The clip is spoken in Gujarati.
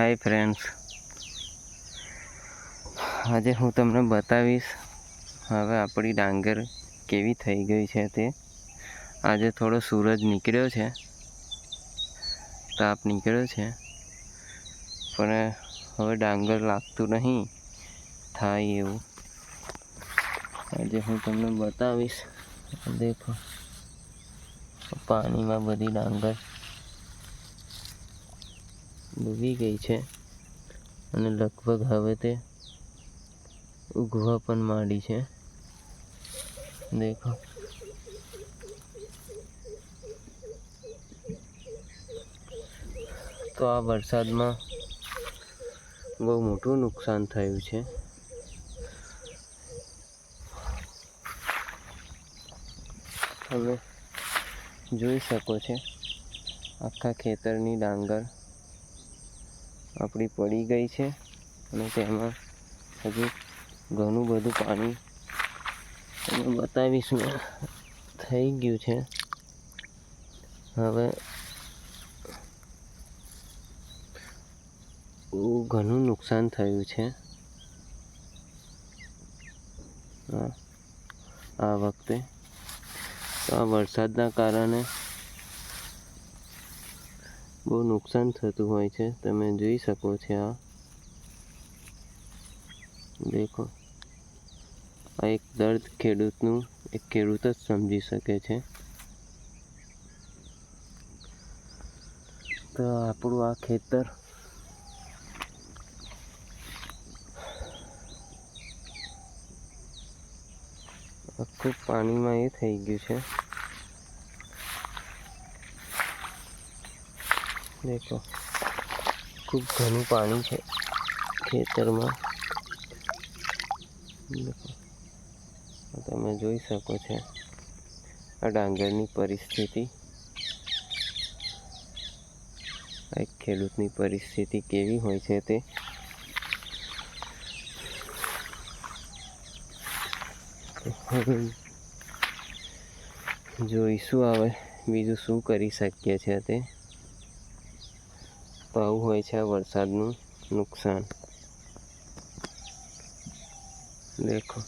હાય ફ્રેન્ડ્સ આજે હું તમને બતાવીશ હવે આપણી ડાંગર કેવી થઈ ગઈ છે તે. આજે થોડો સૂરજ નીકળ્યો છે. તાપ નીકળ્યો છે. પણ હવે ડાંગર લાગતું નહીં. થાય એવું. આજે હું તમને બતાવીશ. દેખો. પાણીમાં બધી ડાંગર. ડૂબી ગઈ છે અને લગભગ હવે તે ઉગવા પણ માંડી છે. દેખો. તો આ વરસાદમાં બહુ મોટું નુકસાન થયું છે. તમે જોઈ શકો છો આખા ખેતરની ડાંગર આપણી પડી ગઈ છે અને તેમાં હજુ ઘણું બધું પાણી તમે બતાવીશું થઈ ગયું છે. હવે ઘણું નુકસાન થયું છે. આ- વખતે આ વરસાદના કારણે બહુ નુકસાન થતું હોય છે. તમે જોઈ શકો છો આ. દેખો. આ એક દર્દ ખેડૂતનું, એક ખેડૂત જ સમજી શકે છે. તો આપણું આ ખેતર આખું પાણીમાં એ થઈ ગયું છે. દેખો. ખૂબ ઘણું પાણી છે ખેતરમાં. તમે જોઈ શકો છો આ ડાંગરની પરિસ્થિતિ. એક ખેડૂતની પરિસ્થિતિ કેવી હોય છે તે. જોઈશું હવે બીજું શું કરી શકીએ છીએ તે. તો હોય છે વરસાદનું નુકસાન. દેખો.